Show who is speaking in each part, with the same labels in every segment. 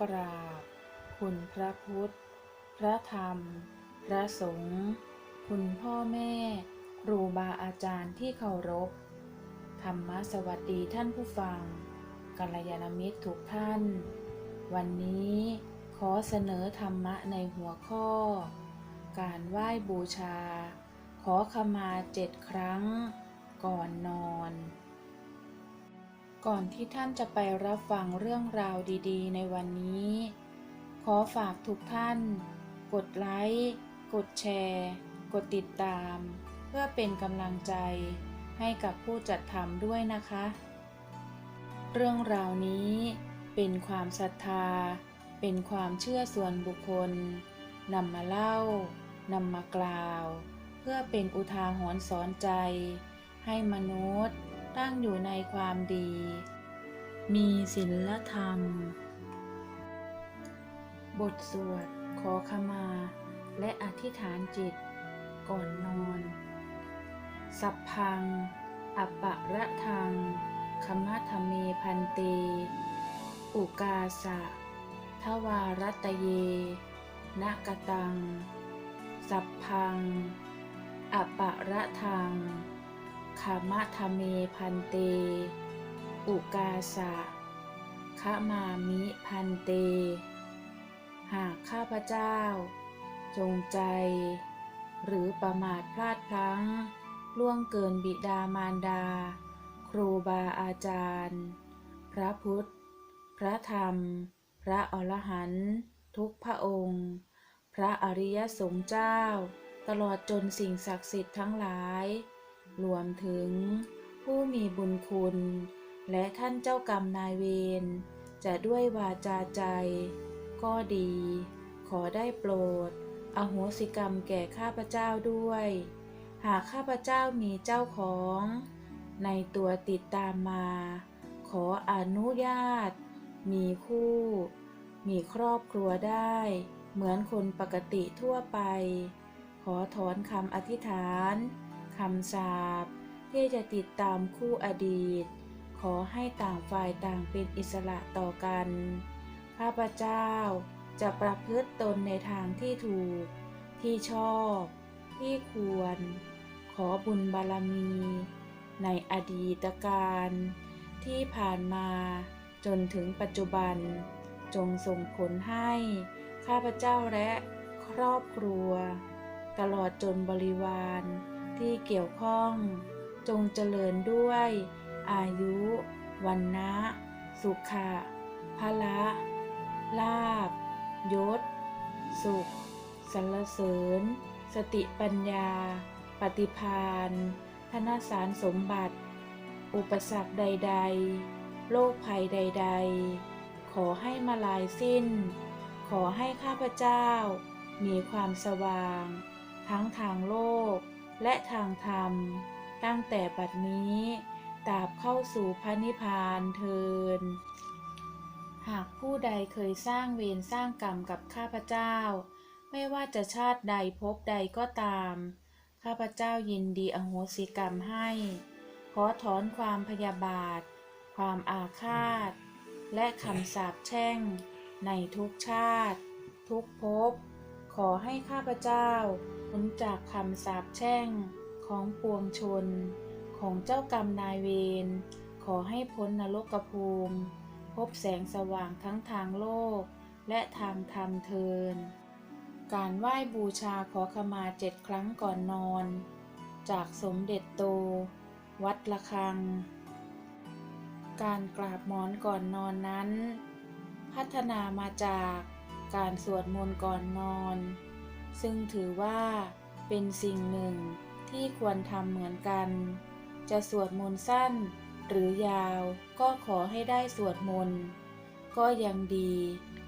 Speaker 1: กราบ คุณพระพุทธ พระธรรม พระสงฆ์คุณพ่อแม่ ครูบาอาจารย์ที่เคารพ ธรรมสวัสดีท่านผู้ฟังกัลยาณมิตรทุกท่าน วันนี้ขอเสนอธรรมะในหัวข้อ การไหว้บูชา ขอขมาเจ็ดครั้ง ก่อนนอน ก่อนที่ท่านจะไปรับฟังเรื่องราวดีๆ ในวันนี้ ขอฝากทุกท่าน กดไลค์ กดแชร์ กดติดตาม เพื่อเป็นกำลังใจ ให้กับผู้จัดทำด้วยนะคะ เรื่องราวนี้เป็นความศรัทธา เป็นความเชื่อส่วนบุคคลนำมาเล่านำมากล่าว เพื่อเป็นอุทาหรณ์สอนใจ ให้มนุษย์ ตั้งอยู่ในความดี มีศีลธรรม บทสวด ขอขมา และอธิษฐานจิต ก่อนนอน สัพพัง อัปปะระทังคมัทเมพันเต อุกาสะทวารัตเยนกตัง สัพพังอัปปะระทัง ขมะทะเมพันเต อุกาสะขมามิพันเต หากข้าพเจ้า จงใจ หรือประมาทพลาดพลั้ง ล่วงเกินบิดามารดา ครูบาอาจารย์ พระพุทธ พระธรรม พระอรหันต์ทุกพระองค์ พระอริยสงฆ์เจ้า ตลอดจนสิ่งศักดิ์สิทธิ์ทั้งหลาย รวมถึงผู้มีบุญคุณ และท่านเจ้ากรรมนายเวร จะด้วยวาจาใจ ก็ดี ขอได้โปรด อโหสิกรรมแก่ข้าพเจ้าด้วย หากข้าพเจ้ามีเจ้าของ ในตัวติดตามมา ขออนุญาต มีคู่ มีครอบครัวได้ เหมือนคนปกติทั่วไป ขอถอนคำอธิษฐาน คำสาปที่จะติดตามคู่อดีต ขอให้ต่างฝ่ายต่างเป็นอิสระต่อกัน ข้าพเจ้าจะประพฤติตนในทางที่ถูก ที่ชอบ ที่ควร ขอบุญบารมี ในอดีตการที่ผ่านมาจนถึงปัจจุบัน จงส่งผลให้ ข้าพเจ้าและครอบครัว ตลอดจนบริวาร ที่เกี่ยวข้อง จงเจริญด้วย อายุ วันนะ สุขะพละลาบยศ สุขสรรเสริญ สติปัญญา ปฏิพานธนสารสมบัติ อุปสรรคใด ๆ โรคภัยใด ๆ ขอให้มาลายสิ้น ขอให้ข้าพเจ้า มีความสว่าง ทั้งทางโลก และทางธรรม ตั้งแต่บัดนี้ตราบเข้าสู่พระนิพพานเทิน หากผู้ใดเคยสร้างเวรสร้างกรรมกับข้าพเจ้า ไม่ว่าจะชาติใดภพใดก็ตาม ข้าพเจ้ายินดีอโหสิกรรมให้ ขอถอนความพยาบาท ความอาฆาต และคำสาปแช่ง ในทุกชาติ ทุกภพ ขอให้ข้าพเจ้าพ้นจากคำสาปแช่งของปวงชน ของเจ้ากรรมนายเวร ขอให้พ้นนรกภูมิ พบแสงสว่างทั้งทางโลก และทางธรรมเทิน การไหว้บูชาขอขมาเจ็ดครั้งก่อนนอน จากสมเด็จโต วัดละคัง การกราบหมอนก่อนนอนนั้น พัฒนามาจาก การสวดมนต์ก่อนนอน ซึ่งถือว่าเป็นสิ่งหนึ่งที่ควรทำเหมือนกัน จะสวดมนต์สั้นหรือยาวก็ขอให้ได้สวดมนต์ก็ยังดี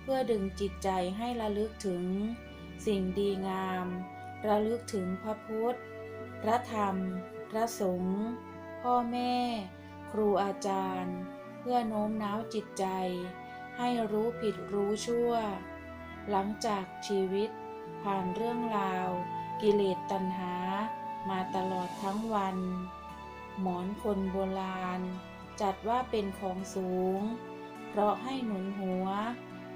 Speaker 1: เพื่อดึงจิตใจให้ระลึกถึง สิ่งดีงาม ระลึกถึงพระพุทธ พระธรรม พระสงฆ์พ่อแม่ ครูอาจารย์ เพื่อโน้มน้าวจิตใจ ให้รู้ผิดรู้ชั่ว หลังจากชีวิตผ่านเรื่องราว กิเลสตัณหา มาตลอดทั้งวัน หมอนคนโบราณ จัดว่าเป็นของสูง เพราะให้หนุนหัว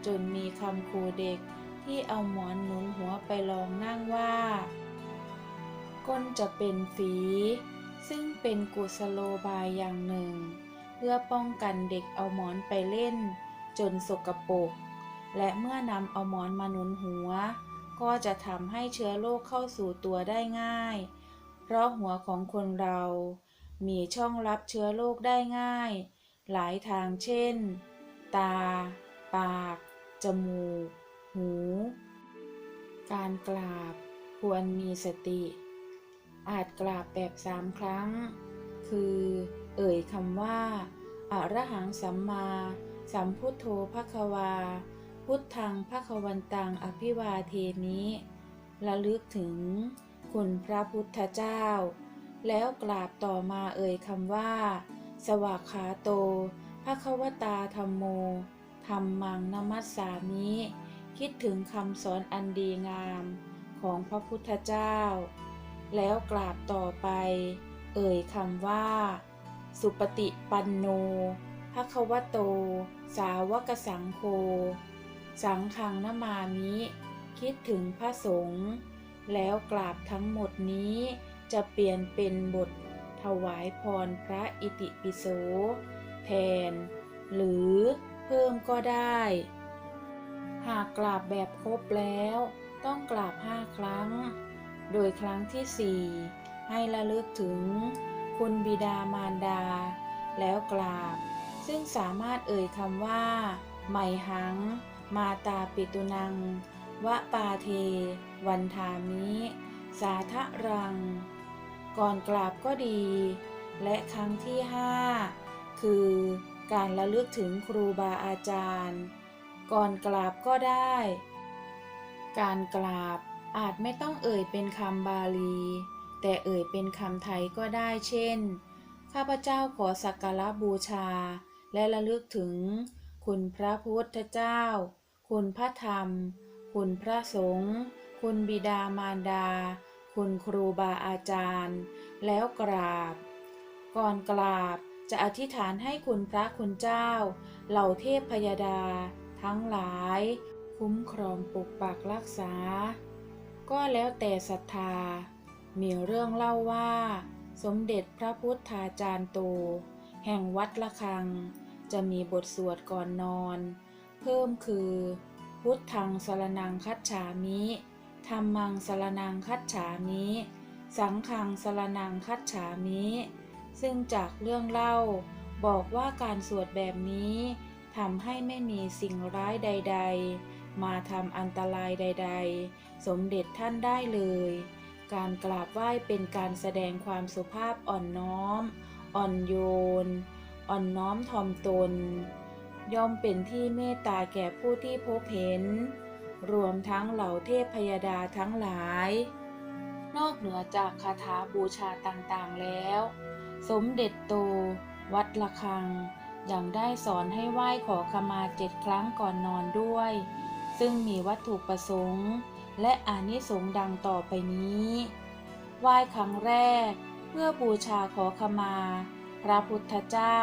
Speaker 1: จนมีคำขู่เด็กที่เอาหมอนหนุนหัวไปลองนั่งว่า ก้นจะเป็นฝี ซึ่งเป็นกุศโลบายอย่างหนึ่ง เพื่อป้องกันเด็กเอาหมอนไปเล่น จนสกปรก และเมื่อนำเอาหมอนมาหนุนหัว ก็จะทำให้เชื้อโรคเข้าสู่ตัวได้ง่าย เพราะหัวของคนเรา มีช่องรับเชื้อโรคได้ง่าย หลายทางเช่น ตา ปาก จมูก หู การกราบควรมีสติ อาจกราบแบบสามครั้ง คือ เอ่ยคำว่าอะระหังสัมมา สัมพุทโธภควา พุทธังภควันตังอภิวาเทนิระลึกถึงคุณพระพุทธเจ้า แล้วกราบต่อมาเอ่ยคำว่า สวากขาโตภควตาธรรมโมธรรมังนมัสสามิคิดถึงคำสอนอันดีงามของพระพุทธเจ้า แล้วกราบต่อไป เอ่ยคำว่า สุปฏิปันโนภควโต สาวกสังโฆ สังฆังนมามิคิดถึงพระสงฆ์แล้วกราบทั้งหมดนี้จะเปลี่ยนเป็นบทถวายพรพระอิติปิโส แทน หรือเพิ่มก็ได้ หากกราบแบบครบแล้ว ต้องกราบห้าครั้ง โดยครั้งที่สี่ให้ระลึกถึง คุณบิดามารดา แล้วกราบ ซึ่งสามารถเอ่ยคำว่า ไมหัง มาตาปิตุนัง วะปาเท วันทามิ สาทะรัง ก่อนกราบก็ดี และครั้งที่ห้าคือการระลึกถึงครูบาอาจารย์ ก่อนกราบก็ได้ การกราบอาจไม่ต้องเอ่ยเป็นคำบาลี แต่เอ่ยเป็นคำไทยก็ได้เช่น ข้าพเจ้าขอสักการะบูชา และระลึกถึงคุณพระพุทธเจ้า คุณพระธรรม คุณพระสงฆ์ คุณบิดามารดา คุณครูบาอาจารย์ แล้วกราบ ก่อนกราบจะอธิษฐานให้คุณพระคุณเจ้า เหล่าเทพพยดา ทั้งหลาย คุ้มครองปกปักรักษา ก็แล้วแต่ศรัทธา มีเรื่องเล่าว่า สมเด็จพระพุทธาจารย์โต แห่งวัดละคัง จะมีบทสวดก่อนนอน เพิ่มคือ พุทธังสรนังคัจฉามิธรรมังสรนังคัจฉามิ สังฆังสรนังคัจฉามิ ซึ่งจากเรื่องเล่า บอกว่าการสวดแบบนี้ทำให้ไม่มีสิ่งร้ายใด ๆ มาทำอันตรายใด ๆ สมเด็จท่านได้เลย การกราบไหว้เป็นการแสดงความสุภาพอ่อนน้อม อ่อนโยน อ่อนน้อมถ่อมตน ย่อมเป็นที่เมตตาแก่ผู้ที่พบเห็น รวมทั้งเหล่าเทพพยดาทั้งหลาย นอกเหนือจากคาถาบูชาต่างๆแล้ว สมเด็จโต วัดละคัง ยังได้สอนให้ไหว้ขอขมาเจ็ดครั้งก่อนนอนด้วย ซึ่งมีวัตถุประสงค์ และอานิสงส์ดังต่อไปนี้ ไหว้ครั้งแรก เพื่อบูชาขอขมา พระพุทธเจ้า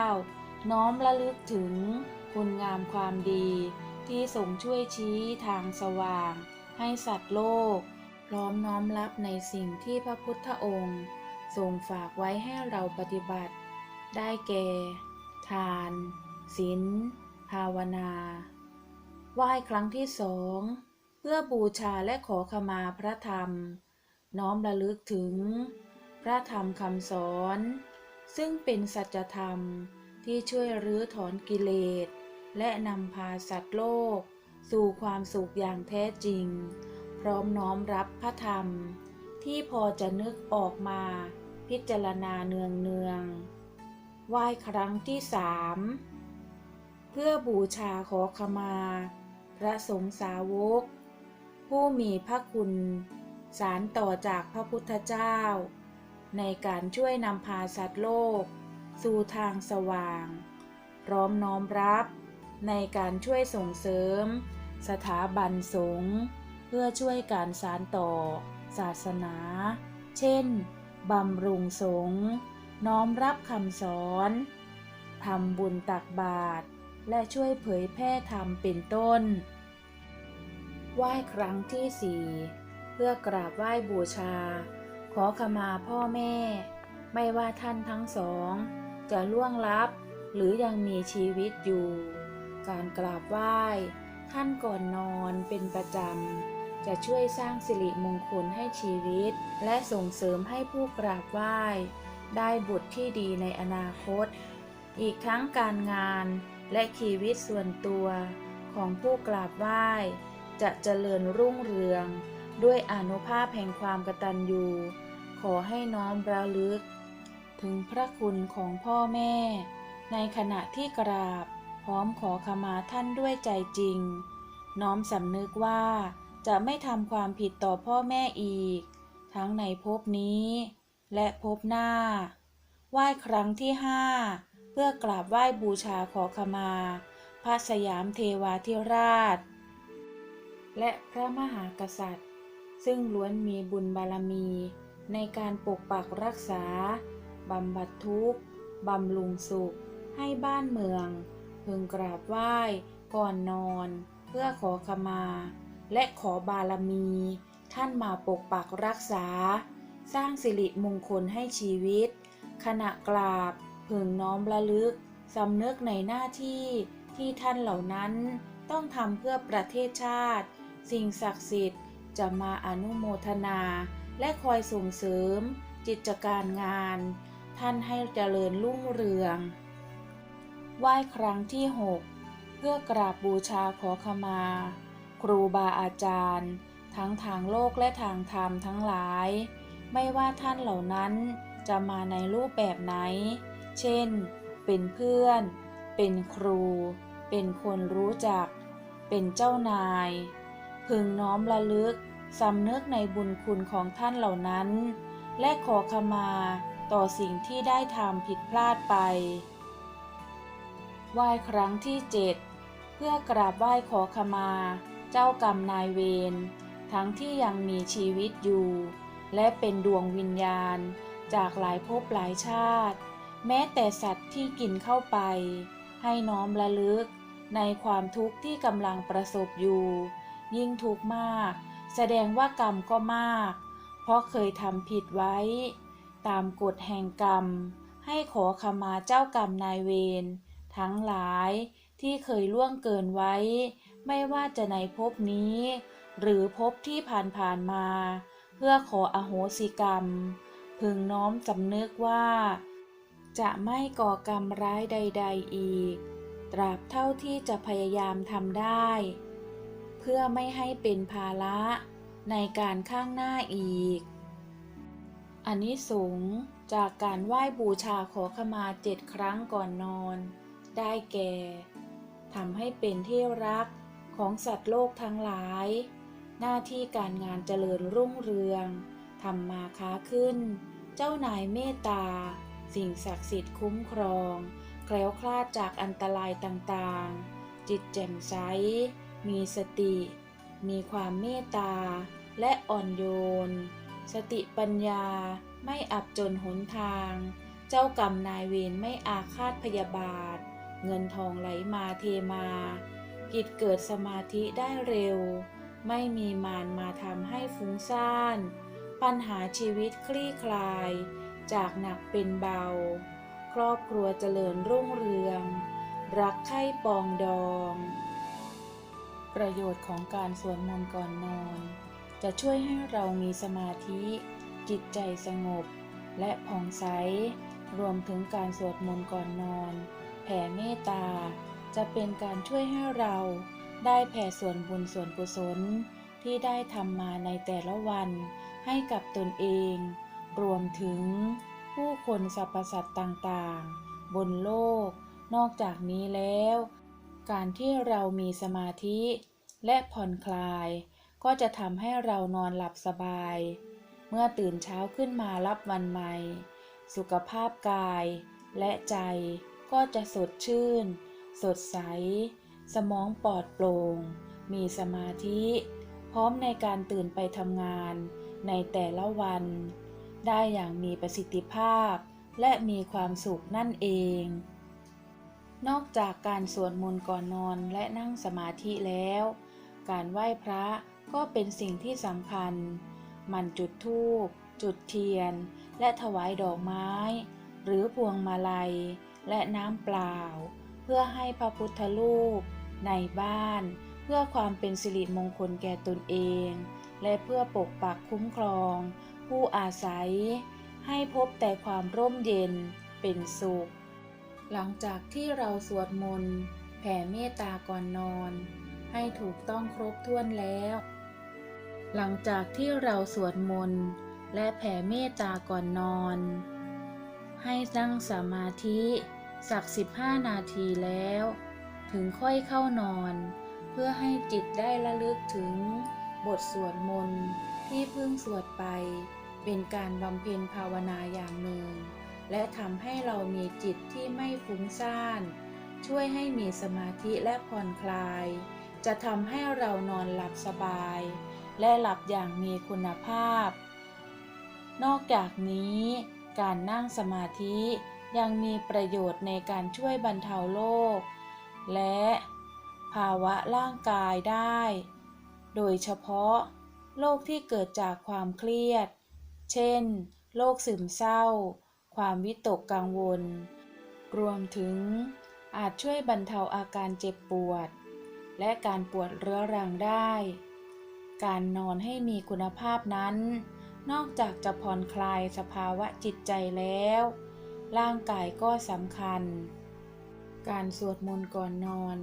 Speaker 1: น้อมระลึกถึง คุณงามความดีที่ทรงช่วยชี้ทางสว่าง ให้สัตว์โลก พร้อมน้อมรับในสิ่งที่พระพุทธองค์ ทรงฝากไว้ให้เราปฏิบัติ ได้แก่ ทาน ศีล ภาวนาไหว้ครั้งที่สองเพื่อบูชาและขอขมาพระธรรม น้อมระลึกถึง พระธรรมคำสอน ซึ่งเป็นสัจธรรมที่ช่วยรื้อถอนกิเลส และนำพาสัตว์โลก สู่ความสุขอย่างแท้จริง พร้อมน้อมรับพระธรรม ที่พอจะนึกออกมา พิจารณาเนืองเนืองไหว้ครั้งที่สามเพื่อบูชาขอขมา พระสงฆ์สาวก ผู้มีพระคุณ สารต่อจากพระพุทธเจ้า ในการช่วยนำพาสัตว์โลก สู่ทางสว่าง พร้อมน้อมรับ ในการช่วยส่งเสริม สถาบันสงฆ์เพื่อช่วยการสารต่อ ศาสนา เช่น บำรุงสงฆ์น้อมรับคำสอนทำบุญตักบาตรและช่วยเผยแพร่ธรรมเป็นต้น ไหว้ครั้งที่สี่เพื่อกราบไหว้บูชา ขอขมาพ่อแม่ ไม่ว่าท่านทั้งสอง จะล่วงลับหรือยังมีชีวิตอยู่ การกราบไหว้ท่านก่อนนอนเป็นประจำ จะช่วยสร้างสิริมงคลให้ชีวิต และส่งเสริมให้ผู้กราบไหว้ ได้บุตรที่ดีในอนาคต อีกทั้งการงานและชีวิตส่วนตัวของผู้กราบไหว้ จะเจริญรุ่งเรือง ด้วยอนุภาพแห่งความกตัญญู ขอให้น้อมระลึก ถึงพระคุณของพ่อแม่ ในขณะที่กราบ พร้อมขอขมาท่านด้วยใจจริง น้อมสำนึกว่าจะไม่ทำความผิดต่อพ่อแม่อีก ทั้งในภพนี้ และภพหน้า ไหว้ครั้งที่ห้าเพื่อกราบไหว้บูชาขอขมา พระสยามเทวาธิราช และพระมหากษัตริย์ ซึ่งล้วนมีบุญบารมี ในการปกปักรักษาบำบัดทุกข์บำรุงสุข ให้บ้านเมือง พึงกราบไหว้ก่อนนอน เพื่อขอขมา และขอบารมี ท่านมาปกปักรักษา สร้างสิริมงคลให้ชีวิต ขณะกราบพึงน้อมระลึกสำนึกในหน้าที่ที่ท่านเหล่านั้นต้องทำเพื่อประเทศชาติ สิ่งศักดิ์สิทธิ์จะมาอนุโมทนา และคอยส่งเสริมกิจการงาน ท่านให้เจริญรุ่งเรือง ไหว้ครั้งที่ 6 เพื่อกราบบูชาขอขมา ครูบาอาจารย์ ทั้งทางโลกและทางธรรมทั้งหลาย ไม่ว่าท่านเหล่านั้นจะมาในรูปแบบไหน เช่น เป็นเพื่อน เป็นครู เป็นคนรู้จัก เป็นเจ้านาย พึงน้อมระลึกสำนึกในบุญคุณของท่านเหล่านั้น และขอขมาต่อสิ่งที่ได้ทำผิดพลาดไป ไหว้ครั้งที่เจ็ดเพื่อกราบไหว้ขอขมา เจ้ากรรมนายเวรทั้งที่ยังมีชีวิตอยู่ และเป็นดวงวิญญาณ จากหลายภพหลายชาติ แม้แต่สัตว์ที่กินเข้าไป ให้น้อมระลึก ในความทุกข์ที่กำลังประสบอยู่ ยิ่งทุกข์มาก แสดงว่ากรรมก็มาก เพราะเคยทำผิดไว้ ตามกฎแห่งกรรม ให้ขอขมาเจ้ากรรมนายเวร ทั้งหลายที่เคยล่วงเกินไว้ ไม่ว่าจะในภพนี้ หรือภพที่ผ่านๆมา เพื่อขออโหสิกรรม พึงน้อมสำนึกว่า จะไม่ก่อกรรมร้ายใด ๆอีก ตราบเท่าที่จะพยายามทำได้ เพื่อไม่ให้เป็นภาระในการข้างหน้าอีกอันนี้สูงจากการไหว้บูชาขอขมาเจ็ดครั้งก่อนนอน ได้แก่ทำให้เป็นที่รักของสัตว์โลกทั้งหลาย หน้าที่การงานเจริญรุ่งเรืองทำมาค้าขึ้น เจ้านายเมตตา สิ่งศักดิ์สิทธิ์คุ้มครอง แคล้วคลาดจากอันตรายต่างๆ จิตแจ่มใส มีสติ มีความเมตตา และอ่อนโยน สติปัญญาไม่อับจนหนทาง เจ้ากรรมนายเวรไม่อาฆาตพยาบาท เงินทองไหลมาเทมา กิจเกิดสมาธิได้เร็ว ไม่มีมารมาทำให้ฟุ้งซ่าน ปัญหาชีวิตคลี่คลาย จากหนักเป็นเบา ครอบครัวเจริญรุ่งเรือง รักใคร่ปองดอง ประโยชน์ของการสวดมนต์ก่อนนอน จะช่วยให้เรามีสมาธิ จิตใจสงบ และผ่องใส รวมถึงการสวดมนต์ก่อนนอน แผ่เมตตา จะเป็นการช่วยให้เราได้แผ่ส่วนบุญส่วนกุศลที่ได้ทำมาในแต่ละวันให้กับตนเอง รวมถึงผู้คนสรรพสัตว์ต่างๆ บนโลก นอกจากนี้แล้ว การที่เรามีสมาธิและผ่อนคลาย ก็จะทำให้เรานอนหลับสบาย เมื่อตื่นเช้าขึ้นมารับวันใหม่ สุขภาพกายและใจ ก็จะสดชื่น สดใส สมองปลอดโปร่ง มีสมาธิ พร้อมในการตื่นไปทำงานในแต่ละวัน ได้อย่างมีประสิทธิภาพ และมีความสุขนั่นเอง นอกจากการสวดมนต์ก่อนนอนและนั่งสมาธิแล้ว การไหว้พระก็เป็นสิ่งที่สำคัญ มันจุดธูปจุดเทียน และถวายดอกไม้ หรือพวงมาลัย และน้ำเปล่า เพื่อให้พระพุทธรูป ในบ้าน เพื่อความเป็นสิริมงคลแก่ตนเอง และเพื่อปกปักคุ้มครอง ผู้อาศัย ให้พบแต่ความร่มเย็นเป็นสุข หลังจากที่เราสวดมนต์แผ่เมตตาก่อนนอน ให้ถูกต้องครบถ้วนแล้ว หลังจากที่เราสวดมนต์และแผ่เมตตาก่อนนอน ให้นั่งสมาธิ สัก 15 นาทีแล้ว ถึงค่อยเข้านอน เพื่อให้จิตได้ระลึกถึงบทสวดมนต์ที่เพิ่งสวดไป เป็นการบำเพ็ญภาวนาอย่างหนึ่ง และทำให้เรามีจิตที่ไม่ฟุ้งซ่าน ช่วยให้มีสมาธิและผ่อนคลาย จะทำให้เรานอนหลับสบาย และหลับอย่างมีคุณภาพ นอกจากนี้การนั่งสมาธิ ยังมีประโยชน์ในการช่วยบรรเทาโรคและภาวะร่างกายได้ โดยเฉพาะโรคที่เกิดจากความเครียด เช่น โรคซึมเศร้า ความวิตกกังวล รวมถึงอาจช่วยบรรเทาอาการเจ็บปวด และการปวดเรื้อรังได้ การนอนให้มีคุณภาพนั้น นอกจากจะผ่อนคลายสภาวะจิตใจแล้ว ร่างกายก็สำคัญ การสวดมนต์ก่อนนอน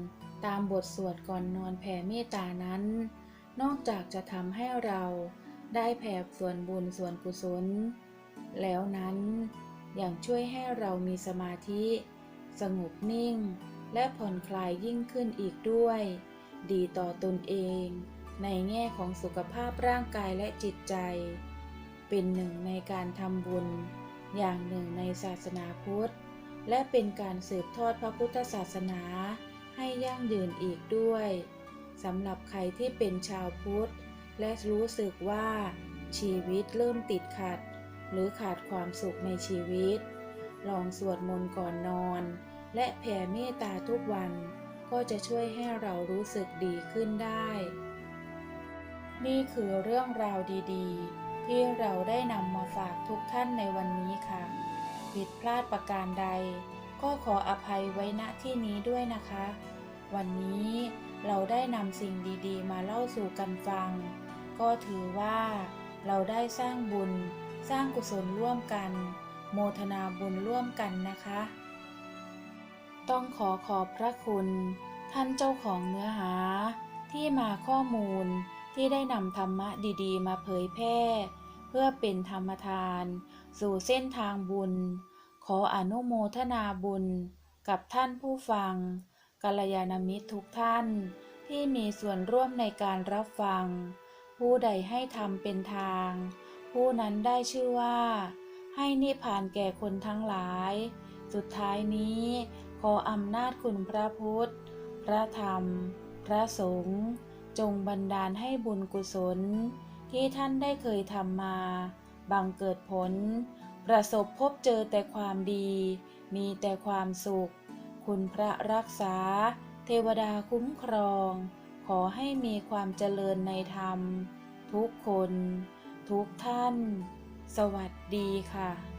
Speaker 1: ตามบทสวดก่อนนอนแผ่เมตตานั้น นอกจากจะทำให้เราได้แผ่ส่วนบุญส่วนกุศล แล้วนั้นยังช่วยให้เรามีสมาธิ สงบนิ่ง และผ่อนคลายยิ่งขึ้นอีกด้วย ดีต่อตนเอง ในแง่ของสุขภาพร่างกายและจิตใจ เป็นหนึ่งในการทำบุญ อย่างหนึ่งในศาสนาพุทธ และเป็นการสืบทอดพระพุทธศาสนาให้ยั่งยืนอีกด้วยสำหรับใครที่เป็นชาวพุทธ และรู้สึกว่าชีวิตเริ่มติดขัด หรือขาดความสุขในชีวิต ลองสวดมนต์ก่อนนอน และแผ่เมตตาทุกวันก็จะช่วยให้เรารู้สึกดีขึ้นได้ นี่คือเรื่องราวดี ๆ ที่เราได้นำมาฝากทุกท่านในวันนี้ค่ะ ผิดพลาดประการใด ก็ขออภัยไว้ณที่นี้ด้วยนะคะ วันนี้เราได้นำสิ่งดีๆ มาเล่าสู่กันฟัง ก็ถือว่า เราได้สร้างบุญ สร้างกุศลร่วมกัน โมทนาบุญร่วมกันนะคะ ต้องขอขอบพระคุณ ท่านเจ้าของเนื้อหาที่มาข้อมูล ที่ได้นำธรรมะดีๆ มาเผยแพร่ เพื่อเป็นธรรมทาน สู่เส้นทางบุญ ขออนุโมทนาบุญ กับท่านผู้ฟังกัลยาณมิตรทุกท่าน ที่มีส่วนร่วมในการรับฟัง ผู้ใดให้ทำเป็นทาง ผู้นั้นได้ชื่อว่า ให้นิพพานแก่คนทั้งหลาย สุดท้ายนี้ขออำนาจคุณพระพุทธ พระธรรม พระสงฆ์ จงบันดาลให้บุญกุศล ที่ท่านได้เคยทำมา บังเกิดผล ประสบพบเจอแต่ความดี มีแต่ความสุข คุณพระรักษา เทวดาคุ้มครอง ขอให้มีความเจริญในธรรม ทุกคน ทุกท่าน สวัสดีค่ะ